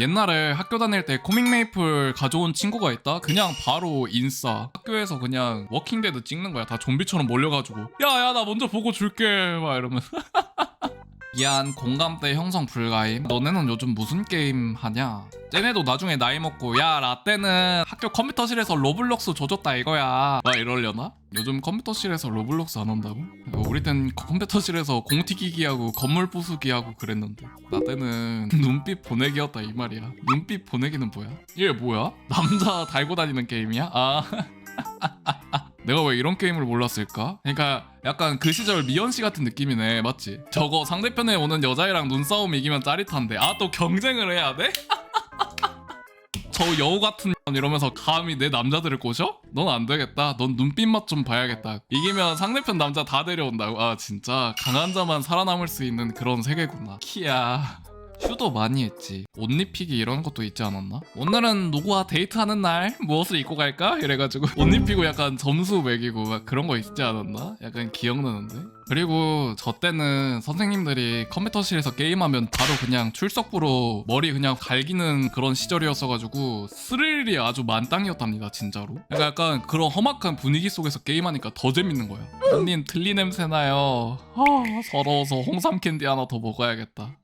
옛날에 학교 다닐 때 코믹 메이플 가져온 친구가 있다? 그냥 바로 인싸. 학교에서 그냥 워킹데드 찍는 거야. 다 좀비처럼 몰려가지고. 야, 야, 나 먼저 보고 줄게. 막 이러면 서. 미안, 공감대 형성 불가임. 너네는 요즘 무슨 게임 하냐? 쟤네도 나중에 나이 먹고, 야, 라떼는 학교 컴퓨터실에서 로블록스 조졌다 이거야. 나 이러려나? 요즘 컴퓨터실에서 로블록스 안 한다고? 우리 땐 컴퓨터실에서 공튀기기 하고 건물 부수기 하고 그랬는데. 라떼는 눈빛 보내기였다 이 말이야. 눈빛 보내기는 뭐야? 이게 뭐야? 남자 달고 다니는 게임이야? 아. 내가 왜 이런 게임을 몰랐을까? 그러니까 약간 그 시절 미연 씨 같은 느낌이네, 맞지? 저거 상대편에 오는 여자애랑 눈싸움 이기면 짜릿한데, 아 또 경쟁을 해야 돼? 저 여우 같은 년 이러면서 감히 내 남자들을 꼬셔? 넌 안 되겠다. 넌 눈빛 맛 좀 봐야겠다. 이기면 상대편 남자 다 데려온다고. 아 진짜 강한 자만 살아남을 수 있는 그런 세계구나. 키야. 휴도 많이 했지. 옷 입히기 이런 것도 있지 않았나? 오늘은 누구와 데이트하는 날 무엇을 입고 갈까? 이래가지고 옷 입히고 약간 점수 매기고 막 그런 거 있지 않았나? 약간 기억나는데? 그리고 저 때는 선생님들이 컴퓨터실에서 게임하면 바로 그냥 출석부로 머리 그냥 갈기는 그런 시절이었어가지고 스릴이 아주 만땅이었답니다 진짜로 약간, 약간 그런 험악한 분위기 속에서 게임하니까 더 재밌는 거야 언닌 틀리 냄새 나요 아, 서러워서 홍삼 캔디 하나 더 먹어야겠다